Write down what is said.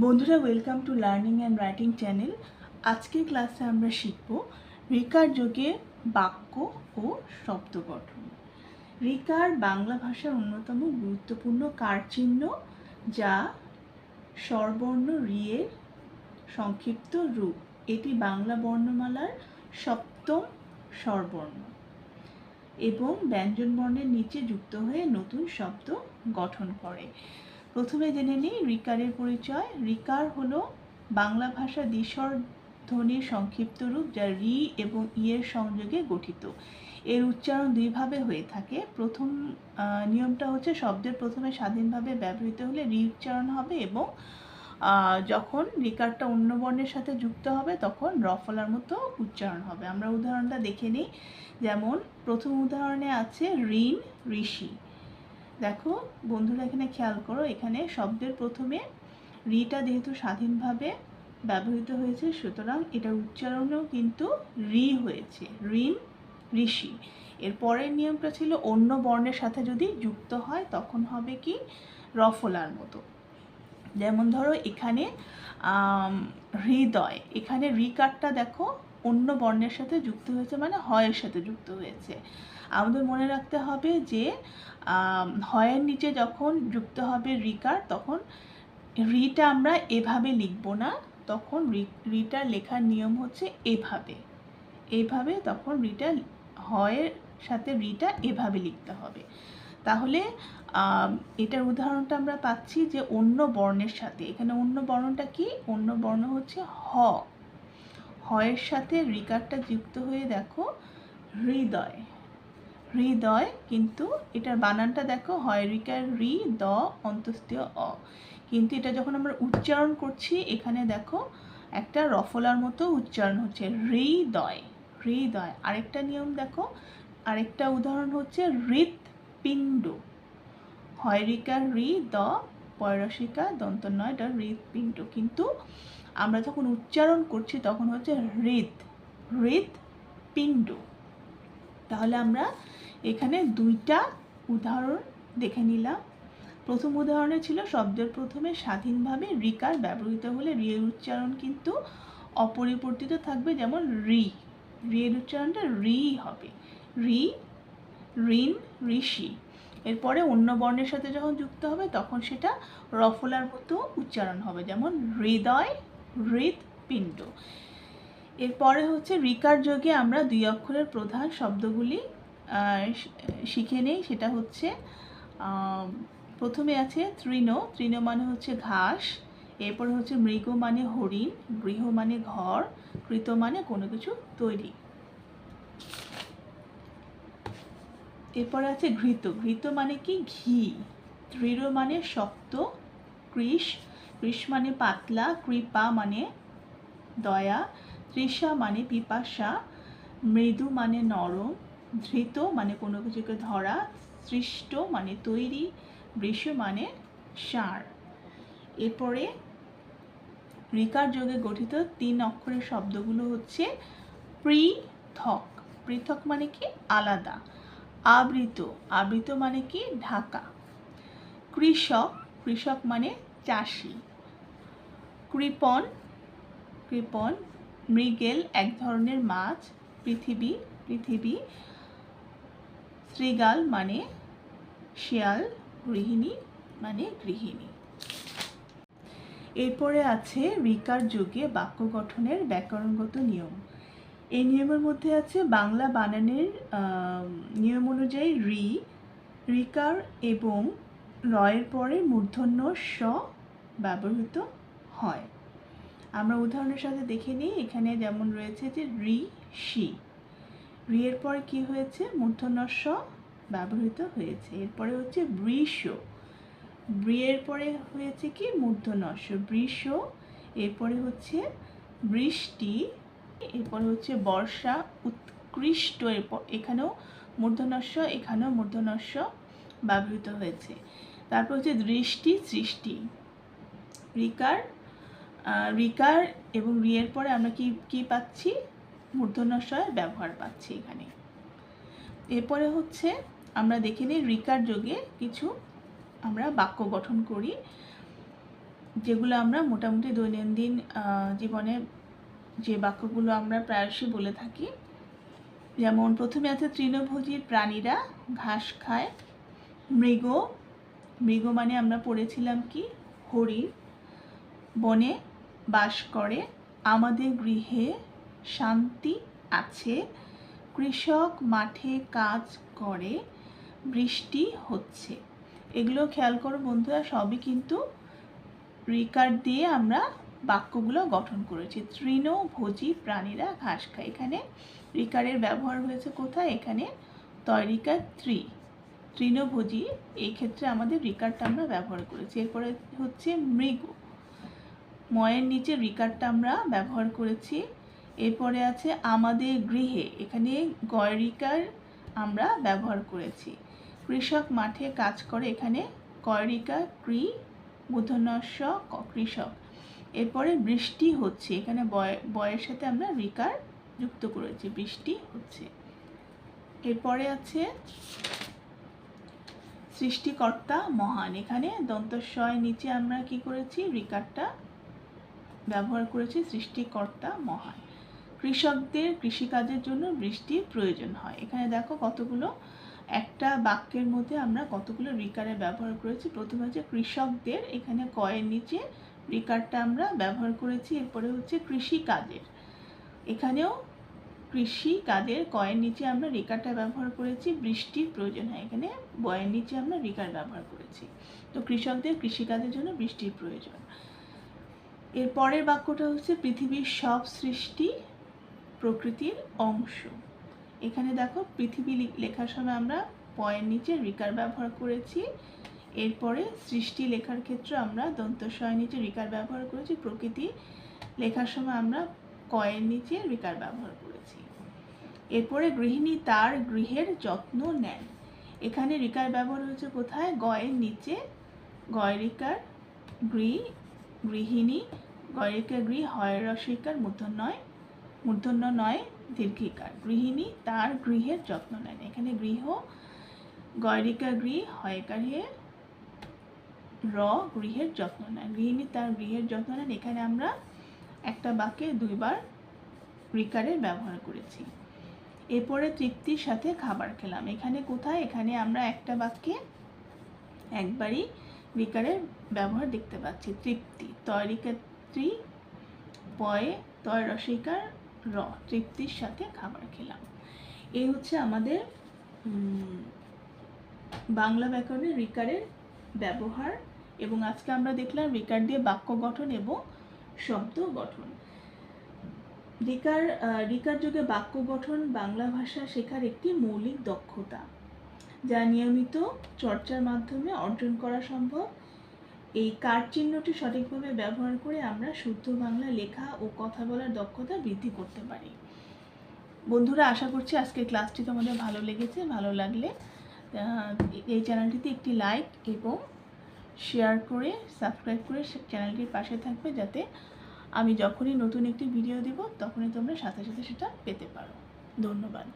বন্ধুরা welcome to learning and writing channel আজকের ক্লাসে আমরা শিখব রিকার যোগে বাক্য ও শব্দ গঠন। রিকার বাংলা ভাষার অন্যতম গুরুত্বপূর্ণ কারচিহ্ন যা স্বরবর্ণ রিয়ের সংক্ষিপ্ত রূপ। এটি বাংলা বর্ণমালার সপ্তম স্বরবর্ণ এবং ব্যঞ্জনবর্ণের নিচে যুক্ত হয়ে নতুন শব্দ গঠন করে। প্রথমে জেনে নিই রিকারের পরিচয়। রিকার হলো বাংলা ভাষা দ্বিস্বর ধ্বনির সংক্ষিপ্ত রূপ যা রি এবং ই এর সংযোগে গঠিত। এর উচ্চারণ দুইভাবে হয়ে থাকে। প্রথম নিয়মটা হচ্ছে শব্দের প্রথমে স্বাধীনভাবে ব্যবহৃত হলে রি উচ্চারণ হবে এবং যখন রিকারটা অন্য বর্ণের সাথে যুক্ত হবে তখন রফলার মতো উচ্চারণ হবে। আমরা উদাহরণটা দেখে নিই। যেমন, প্রথম উদাহরণে আছে ঋণ ঋষি। দেখো, বন্ধুরা এখানে খেয়াল করো, এখানে শব্দের প্রথমে রিটা যেহেতু স্বাধীনভাবে ব্যবহৃত হয়েছে, সুতরাং এটা উচ্চারণেও কিন্তু রি হয়েছে, ঋণ ঋষি। এর পরের নিয়মটা ছিল অন্য বর্ণের সাথে যদি যুক্ত হয়, তখন হবে কি? রফলার মতো। যেমন ধরো এখানে হৃদয়, এখানে রিকারটা দেখো অন্য বর্ণের সাথে যুক্ত হয়েছে মানে হয়ের সাথে যুক্ত হয়েছে। আমাদের মনে রাখতে হবে যে হয়ের নিচে যখন যুক্ত হবে রিকার, তখন রিটা আমরা এভাবে লিখব না, তখন রি- রিটার লেখার নিয়ম হচ্ছে এভাবে। এভাবে তখন রিটা, হয়ের সাথে রিটা এভাবে লিখতে হবে। তাহলে এটার উদাহরণটা আমরা পাচ্ছি যে অন্য বর্ণের সাথে। এখানে অন্য বর্ণটা কি? অন্য বর্ণ হচ্ছে হ। হয়ের সাথে রিকারটা যুক্ত হয়ে দেখো হৃদয়। হৃদয় কিন্তু এটার বানানটা দেখো হয় রিকার রি, দ অন্তস্তীয় অ। কিন্তু এটা যখন আমরা উচ্চারণ করছি, এখানে দেখো একটা রফলার মতো উচ্চারণ হচ্ছে হৃদয় হৃদয়। আরেকটা নিয়ম দেখো, আরেকটা উদাহরণ হচ্ছে হৃৎপিণ্ড। হয় রিকার রি, দ পয়রসিকা দন্ত নয় ড হৃৎপিণ্ড। কিন্তু আমরা যখন উচ্চারণ করছি তখন হচ্ছে হৃদ হৃৎপিণ্ড তাহলে আমরা এখানে দুইটা উদাহরণ দেখে নিলাম। প্রথম উদাহরণে ছিল শব্দের প্রথমে স্বাধীনভাবে রিকার ব্যবহৃত হলে রিয়ের উচ্চারণ কিন্তু অপরিবর্তিত থাকবে, যেমন রি। রিয়ের উচ্চারণটা রি হবে। রি, ঋণ, ঋষি। এরপরে অন্য বর্ণের সাথে যখন যুক্ত হবে তখন সেটা রফলার মতো উচ্চারণ হবে, যেমন হৃদয় হৃৎপিণ্ড। এরপরে হচ্ছে রিকার যোগে আমরা দুই অক্ষরের প্রধান শব্দগুলি শিখে নেই, সেটা হচ্ছে প্রথমে আছে তৃণ তৃণ মানে হচ্ছে ঘাস, এরপরে হচ্ছে মৃগ মানে হরিণ, গৃহ মানে ঘর, কৃত মানে কোনো কিছু তৈরি। এরপরে আছে ঘৃত ঘৃত মানে কি? ঘি, দৃঢ় মানে শক্ত, কৃষ কৃষ মানে পাতলা, কৃপা মানে দয়া, তৃষা মানে পিপাসা, মৃদু মানে নরম, ধৃত মানে কোনো কিছুকে ধরা, সৃষ্ট মানে তৈরি, বৃষ মানে সার। এরপরে রিকার যোগে গঠিত তিন অক্ষরের শব্দগুলো হচ্ছে পৃথক। পৃথক মানে কি? আলাদা। আবৃত। আবৃত মানে কি? ঢাকা। কৃষক। কৃষক মানে চাষি। কৃপণ কৃপণ মৃগেল, এক ধরনের মাছ, পৃথিবী পৃথিবী শ্রীগাল মানে শিয়াল, গৃহিণী মানে গৃহিণী। এরপরে আছে রিকার যুগে বাক্য গঠনের ব্যাকরণগত নিয়ম। এই নিয়মের মধ্যে আছে বাংলা বানানের নিয়ম অনুযায়ী রি, রিকার এবং রয়ের পরে মূর্ধন্য স ব্যবহৃত হয়। আমরা উদাহরণের সাথে দেখে নিই, এখানে যেমন রয়েছে যে রি সি রি এর পর কি হয়েছে? মূর্ধন্য স ব্যবহৃত হয়েছে। এরপরে হচ্ছে বৃষ। বৃ এর পরে হয়েছে কি? মূর্ধনস্য বৃষ, এরপরে হচ্ছে বৃষ্টি, এরপরে হচ্ছে বর্ষা, উৎকৃষ্ট। এরপর এখানেও মূর্ধনস্য এখানেও মূর্ধনস্য ব্যবহৃত হয়েছে। তারপর হচ্ছে দৃষ্টি, সৃষ্টি। রিকার রিকার এবং রিয়ের পরে আমরা কি কি পাচ্ছি? মূর্ধন্যস্বয়ের ব্যবহার পাচ্ছি এখানে। এরপরে হচ্ছে আমরা দেখে নিই রিকার যোগে কিছু আমরা বাক্য গঠন করি, যেগুলো আমরা মোটামুটি দৈনন্দিন জীবনে যে বাক্যগুলো আমরা প্রায়শই বলে থাকি। যেমন, প্রথমে আছে তৃণভোজী প্রাণীরা, ঘাস খায়, মৃগ। মৃগ মানে আমরা পড়েছিলাম কি? হরিণ। বনে বাস করে। আমাদের গৃহে শান্তি আছে। কৃষক মাঠে কাজ করে, বৃষ্টি হচ্ছে। এগুলো খেয়াল করো বন্ধুরা, সবই কিন্তু রিকার দিয়ে আমরা বাক্যগুলো গঠন করেছি। তৃণভোজী প্রাণীরা ঘাস খায়। এখানে রিকারের ব্যবহার হয়েছে কোথায়? এখানে তয়রিকার ত্রি। তৃণভোজী, এই ক্ষেত্রে আমাদের রিকারটা আমরা ব্যবহার করেছি। এরপরে হচ্ছে মৃগ। ময়ের নিচে রিকারটা আমরা ব্যবহার করেছি। এরপরে আছে আমাদের গৃহে। এখানে গয়রিকার আমরা ব্যবহার করেছি। কৃষক মাঠে কাজ করে এখানে কয়রিকা ক- কৃষক। এরপরে বৃষ্টি হচ্ছে। এখানে বয়, বয়ের সাথে আমরা রিকার যুক্ত করেছি। বৃষ্টি হচ্ছে। এরপরে আছে সৃষ্টিকর্তা মহান। এখানে দন্তস্বয় নিচে আমরা কি করেছি? রিকারটা ব্যবহার করেছি সৃষ্টিকর্তা মহান। কৃষকদের কৃষিকাজের জন্য বৃষ্টির প্রয়োজন হয়। এখানে দেখো কতগুলো, একটা বাক্যের মধ্যে আমরা কতগুলো রিকারের ব্যবহার করেছি। প্রথমে হচ্ছে কৃষকদের, এখানে কয়ের নিচে রিকারটা আমরা ব্যবহার করেছি, এরপরে হচ্ছে কৃষিকাজের। এখানেও কৃষি কাজের কয়ের নিচে আমরা রিকারটা ব্যবহার করেছি, বৃষ্টির প্রয়োজন হয়। এখানে বয়ের নিচে আমরা রিকার ব্যবহার করেছি। তো কৃষকদের কৃষিকাজের জন্য বৃষ্টির প্রয়োজন। এর পরের বাক্যটা হচ্ছে পৃথিবীর সব সৃষ্টি প্রকৃতির অংশ। এখানে দেখো পৃথিবী লেখার সময় আমরা পয়ের নিচে রিকার ব্যবহার করেছি। এরপরে সৃষ্টি লেখার ক্ষেত্রে আমরা দন্তস্বয়ের নিচে রিকার ব্যবহার করেছি। প্রকৃতি লেখার সময় আমরা কয়ের নিচে রিকার ব্যবহার করেছি। এরপরে গৃহিণী তার গৃহের যত্ন নেন। এখানে রিকার ব্যবহার হয়েছে কোথায়? গয়ের নিচে। গয় রিকার গৃহ গৃহিণী গয়রিকা গৃহ হয় রসিকার মূর্ধন্যয় মূর্ধন্য নয় দীর্ঘিকার। গৃহিণী তার গৃহের যত্ন নেন। এখানে গৃহ, গয়রিকা গৃহ হয়কার হে র গৃহের যত্ন নেন। গৃহিণী তার গৃহের যত্ন নেন। এখানে আমরা একটা বাক্যে দুইবার রিকারের ব্যবহার করেছি। এরপরে তৃপ্তির সাথে খাবার খেলাম। এখানে কোথায়? এখানে আমরা একটা বাক্যে একবারই রিকারের ব্যবহার দেখতে পাচ্ছি। তৃপ্তি তয়রিকা ত্রি পয়ে তয় রসিকার র, তৃপ্তির সাথে খাবার খেলাম। এই হচ্ছে আমাদের বাংলা ব্যাকরণে রিকারের ব্যবহার এবং আজকে আমরা দেখলাম রিকার দিয়ে বাক্য গঠন এবং শব্দ গঠন। রিকার রিকার যুগে বাক্য গঠন বাংলা ভাষা শেখার একটি মৌলিক দক্ষতা। যা নিয়মিত চর্চার মাধ্যমে অর্জন করা সম্ভব। এই কার চিহ্নটি সঠিকভাবে ব্যবহার করে আমরা শুদ্ধ বাংলা লেখা ও কথা বলার দক্ষতা বৃদ্ধি করতে পারি। বন্ধুরা, আশা করছি আজকের ক্লাসটি তোমাদের ভালো লেগেছে, ভালো লাগলে এই চ্যানেলটিতে একটি লাইক এবং শেয়ার করে, সাবস্ক্রাইব করে চ্যানেলটির পাশে থাকবে যাতে আমি যখনই নতুন একটি ভিডিও দেব, তখনই তোমরা সাথে সাথে সেটা পেতে পারো। ধন্যবাদ।